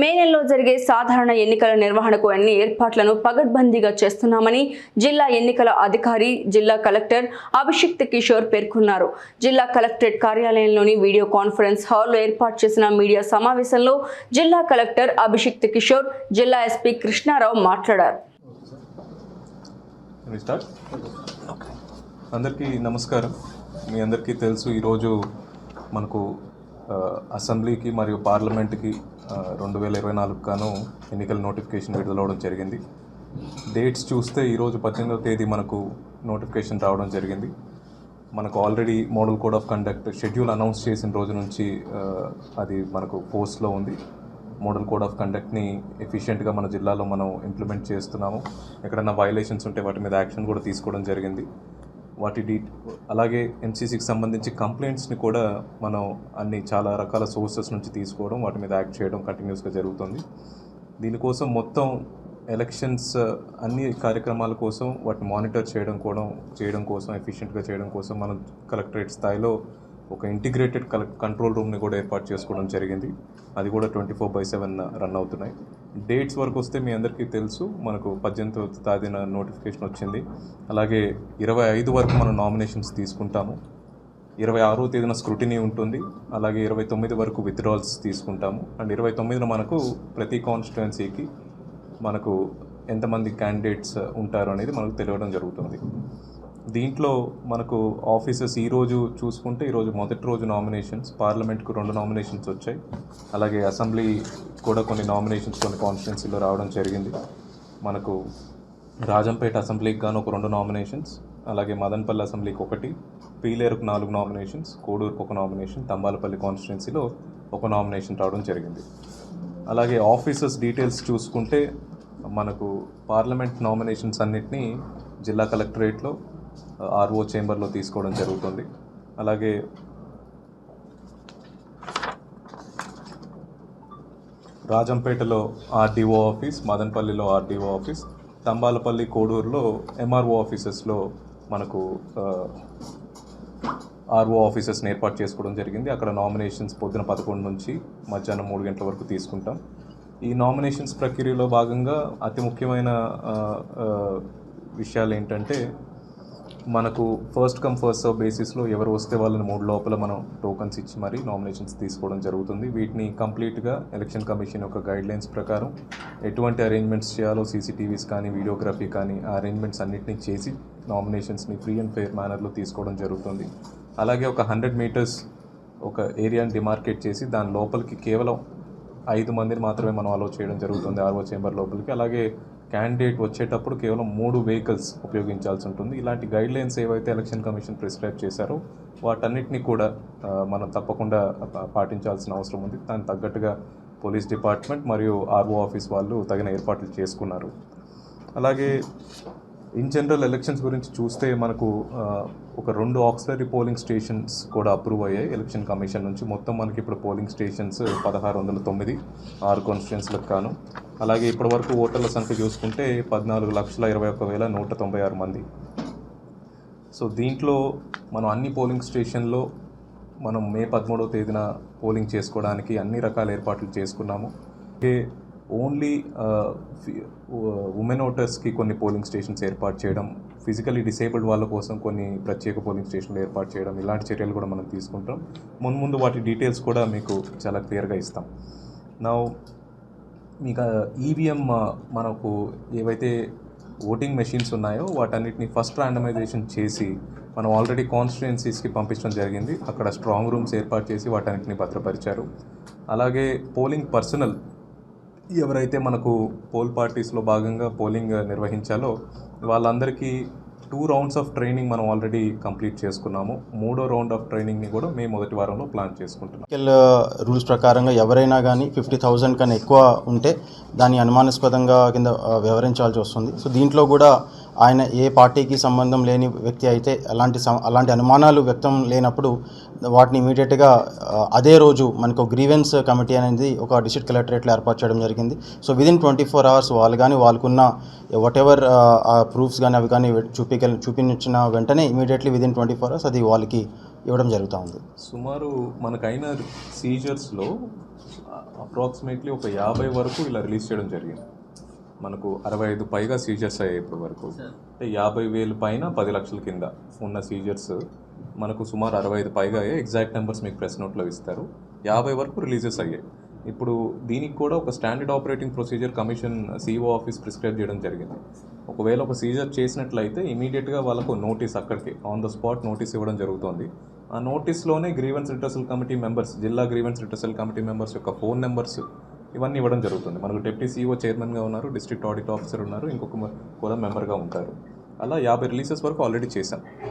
మే నెలలో జరిగే సాధారణ ఎన్నికల నిర్వహణకు అన్ని ఏర్పాట్లను పగడ్బందీగా చేస్తున్నామని జిల్లా ఎన్నికల అధికారి జిల్లా కలెక్టర్ అభిషిక్త్ కిషోర్ పేర్కొన్నారు. జిల్లా కలెక్టరేట్ కార్యాలయంలోని వీడియో కాన్ఫరెన్స్ హాల్లో ఏర్పాటు చేసిన మీడియా సమావేశంలో జిల్లా కలెక్టర్ అభిషిక్త్ కిషోర్ జిల్లా ఎస్పీ కృష్ణారావు మాట్లాడారు. అందరికీ నమస్కారం. మీ అందరికీ తెలుసు ఈరోజు మనకు అసెంబ్లీకి మరియు పార్లమెంట్కి రెండు వేల ఇరవై నాలుగు గాను ఎన్నికల నోటిఫికేషన్ విడుదలవడం జరిగింది. డేట్స్ చూస్తే ఈరోజు పద్దెనిమిదవ తేదీ మనకు నోటిఫికేషన్ రావడం జరిగింది. మనకు already model code of conduct schedule announce చేసిన రోజు నుంచి అది మనకు పోస్ట్లో ఉంది. మోడల్ కోడ్ ఆఫ్ కండక్ట్ని ఎఫిషియెంట్గా మన జిల్లాలో మనం ఇంప్లిమెంట్ చేస్తున్నాము. ఎక్కడైనా వైలేషన్స్ ఉంటే వాటి మీద యాక్షన్ కూడా తీసుకోవడం జరిగింది. వాటి డీ అలాగే ఎన్సీసీకి సంబంధించి కంప్లైంట్స్ని కూడా మనం అన్ని చాలా రకాల సోర్సెస్ నుంచి తీసుకోవడం వాటి మీద యాక్ట్ చేయడం కంటిన్యూస్గా జరుగుతుంది. దీనికోసం మొత్తం ఎలక్షన్స్ అన్ని కార్యక్రమాల కోసం వాటిని మానిటర్ చేయడం కూడా చేయడం కోసం ఎఫిషియెంట్గా చేయడం కోసం మనం కలెక్టరేట్ స్థాయిలో ఒక ఇంటిగ్రేటెడ్ కల కంట్రోల్ రూమ్ని కూడా ఏర్పాటు చేసుకోవడం జరిగింది. అది కూడా twenty four by seven run అవుతున్నాయి. డేట్స్ వరకు వస్తే మీ అందరికీ తెలుసు మనకు పద్దెనిమిదవ తేదీన నోటిఫికేషన్ వచ్చింది. అలాగే ఇరవై ఐదు వరకు మనం నామినేషన్స్ తీసుకుంటాము. ఇరవై ఆరో తేదీన స్క్రూటినీ ఉంటుంది. అలాగే ఇరవై తొమ్మిది వరకు విత్డ్రాల్స్ తీసుకుంటాము. అండ్ ఇరవై తొమ్మిదిన మనకు ప్రతి కాన్స్టిట్యుయెన్సీకి మనకు ఎంతమంది క్యాండిడేట్స్ ఉంటారు అనేది మనకు తెలియడం జరుగుతుంది. దీంట్లో మనకు ఆఫీసెస్ ఈరోజు చూసుకుంటే ఈరోజు మొదటి రోజు నామినేషన్స్ పార్లమెంట్కు రెండు నామినేషన్స్ వచ్చాయి. అలాగే అసెంబ్లీ కూడా కొన్ని నామినేషన్స్ కొన్ని కాన్స్టిట్యున్సీలో రావడం జరిగింది. మనకు రాజంపేట అసెంబ్లీకి గాను ఒక రెండు నామినేషన్స్ అలాగే మదన్పల్లి అసెంబ్లీకి ఒకటి పీలేరుకు నాలుగు నామినేషన్స్ కోడూరుకు ఒక నామినేషన్ తంబాలపల్లి కాన్స్టిట్యున్సీలో ఒక నామినేషన్ రావడం జరిగింది. అలాగే ఆఫీసర్స్ డీటెయిల్స్ చూసుకుంటే మనకు పార్లమెంట్ నామినేషన్స్ అన్నిటినీ జిల్లా కలెక్టరేట్లో ఆర్ఓ చేంబర్లో తీసుకోవడం జరుగుతుంది. అలాగే రాజంపేటలో ఆర్డీఓ ఆఫీస్ మదనపల్లిలో ఆర్డీఓ ఆఫీస్ తంబాలపల్లి కోడూరులో ఎంఆర్ఓ ఆఫీసెస్లో మనకు ఆర్ఓ ఆఫీసెస్ని ఏర్పాటు చేసుకోవడం జరిగింది. అక్కడ నామినేషన్స్ పొద్దున పదకొండు నుంచి మధ్యాహ్నం మూడు గంటల వరకు తీసుకుంటాం. ఈ నామినేషన్స్ ప్రక్రియలో భాగంగా అతి ముఖ్యమైన విషయాలు ఏంటంటే మనకు ఫస్ట్ కమ్ ఫస్ట్ సర్వ్ బేసిస్లో ఎవరు వస్తే వాళ్ళని మూడు లోపల మనం టోకన్స్ ఇచ్చి మరి నామినేషన్స్ తీసుకోవడం జరుగుతుంది. వీటిని కంప్లీట్గా ఎలక్షన్ కమిషన్ యొక్క గైడ్లైన్స్ ప్రకారం ఎటువంటి అరేంజ్మెంట్స్ చేయాలో సీసీటీవీస్ కానీ వీడియోగ్రఫీ కానీ ఆ అరేంజ్మెంట్స్ అన్నిటిని చేసి నామినేషన్స్ని ఫ్రీ అండ్ ఫెయిర్ మేనర్లో తీసుకోవడం జరుగుతుంది. అలాగే ఒక హండ్రెడ్ మీటర్స్ ఒక ఏరియాని డిమార్కేట్ చేసి దాని లోపలికి కేవలం ఐదు మందిని మాత్రమే మనం అలో చేయడం జరుగుతుంది ఆర్ఓ చేంబర్ లోపలికి. అలాగే క్యాండిడేట్ వచ్చేటప్పుడు కేవలం మూడు వెహికల్స్ ఉపయోగించాల్సి ఉంటుంది. ఇలాంటి గైడ్లైన్స్ ఏవైతే ఎలక్షన్ కమిషన్ ప్రిస్క్రైబ్ చేశారో వాటన్నిటిని కూడా మనం తప్పకుండా పా- పాటించాల్సిన అవసరం ఉంది. దానికి తగ్గట్టుగా పోలీస్ డిపార్ట్మెంట్ మరియు ఆర్ఓ ఆఫీస్ వాళ్ళు తగిన ఏర్పాట్లు చేసుకున్నారు. అలాగే ఇన్ జనరల్ ఎలక్షన్స్ గురించి చూస్తే మనకు ఒక రెండు ఆక్సిలరీ పోలింగ్ స్టేషన్స్ కూడా అప్రూవ్ అయ్యాయి. ఎలక్షన్ కమిషన్ నుంచి మొత్తం మనకి ఇప్పుడు పోలింగ్ స్టేషన్స్ పదహారు వందల తొమ్మిది ఆరు కాన్స్టిట్యున్సీలకు కాను. అలాగే ఇప్పటివరకు ఓటర్ల సంఖ్య చూసుకుంటే పద్నాలుగు లక్షల ఇరవై ఒక్క వేల నూట తొంభై ఆరు మంది. సో దీంట్లో మనం అన్ని పోలింగ్ స్టేషన్లో మనం మే పదమూడవ తేదీన పోలింగ్ చేసుకోవడానికి అన్ని రకాల ఏర్పాట్లు చేసుకున్నాము. అలాగే ఓన్లీ ఉమెన్ ఓటర్స్కి కొన్ని పోలింగ్ స్టేషన్స్ ఏర్పాటు చేయడం ఫిజికలీ డిసేబుల్డ్ వాళ్ళ కోసం కొన్ని ప్రత్యేక పోలింగ్ స్టేషన్లు ఏర్పాటు చేయడం ఇలాంటి చర్యలు కూడా మనం తీసుకుంటాం. మున్ ముందు వాటి డీటెయిల్స్ కూడా మీకు చాలా క్లియర్గా ఇస్తాం. నా మీకు ఈవీఎం మనకు ఏవైతే ఓటింగ్ మెషిన్స్ ఉన్నాయో వాటన్నిటిని ఫస్ట్ ర్యాండమైజేషన్ చేసి మనం ఆల్రెడీ కాన్స్టిట్యుయెన్సీస్కి పంపించడం జరిగింది. అక్కడ స్ట్రాంగ్ రూమ్స్ ఏర్పాటు చేసి వాటన్నిటిని భద్రపరిచారు. అలాగే పోలింగ్ పర్సనల్ ఎవరైతే మనకు పోల్ పార్టీస్లో భాగంగా పోలింగ్ నిర్వహించాలో వాళ్ళందరికీ టూ రౌండ్స్ ఆఫ్ ట్రైనింగ్ మనం ఆల్రెడీ కంప్లీట్ చేసుకున్నాము. మూడో రౌండ్ ఆఫ్ ట్రైనింగ్ని కూడా మేము మొదటి వారంలో ప్లాన్ చేసుకుంటున్నాం. రూల్స్ uh, ప్రకారంగా ఎవరైనా కానీ ఫిఫ్టీ థౌజండ్ కన్నా ఎక్కువ ఉంటే దాన్ని అనుమానాస్పదంగా కింద ఆ, వ్యవహరించాల్సి వస్తుంది. సో దీంట్లో కూడా ఆయన ఏ పార్టీకి సంబంధం లేని వ్యక్తి అయితే అలాంటి అలాంటి అనుమానాలు వ్యక్తం లేనప్పుడు వాటిని ఇమీడియట్గా అదే రోజు మనకు గ్రీవెన్స్ కమిటీ అనేది ఒక డిస్ట్రిక్ట్ కలెక్టరేట్లో ఏర్పాటు చేయడం జరిగింది. So within twenty four hours వాళ్ళు కానీ వాళ్ళకున్న వాట్ ఎవర్ ప్రూఫ్స్ కానీ అవి కానీ చూపి చూపించిన వెంటనే immediately within twenty four hours అది వాళ్ళకి ఇవ్వడం జరుగుతూ ఉంది. సుమారు మనకైన సీజర్స్లో అప్రాక్సిమేట్లీ ఒక యాభై వరకు ఇలా రిలీజ్ చేయడం జరిగింది. మనకు అరవై ఐదు పైగా సీజర్స్ అయ్యాయి ఇప్పటి వరకు. అంటే యాభై వేలు పైన పది లక్షల కింద ఉన్న సీజర్స్ మనకు సుమారు అరవై ఐదు పైగా అయ్యాయి. ఎగ్జాక్ట్ నెంబర్స్ మీకు ప్రెస్ నోట్లో ఇస్తారు. యాభై వరకు రిలీజెస్ అయ్యాయి. ఇప్పుడు దీనికి కూడా ఒక standard operating procedure commission CEO office prescribe చేయడం జరిగింది. ఒకవేళ ఒక సీజర్ చేసినట్లయితే ఇమీడియట్గా వాళ్ళకు నోటీస్ అక్కడికి ఆన్ ద స్పాట్ నోటీస్ ఇవ్వడం జరుగుతుంది. ఆ నోటీస్లోనే గ్రీవెన్స్ రిటర్సల్ కమిటీ మెంబర్స్ జిల్లా గ్రీవెన్స్ రిటర్సల్ కమిటీ మెంబర్స్ యొక్క ఫోన్ నెంబర్స్ ఇవన్నీ ఇవ్వడం జరుగుతుంది. మనకు డిప్యూటీ సీఈఓ చైర్మన్గా ఉన్నారు డిస్ట్రిక్ట్ ఆడిట్ ఆఫీసర్ ఉన్నారు ఇంకొక కూడా మెంబర్గా ఉంటారు. అలా యాభై రిలీజెస్ వరకు ఆల్రెడీ చేశాం.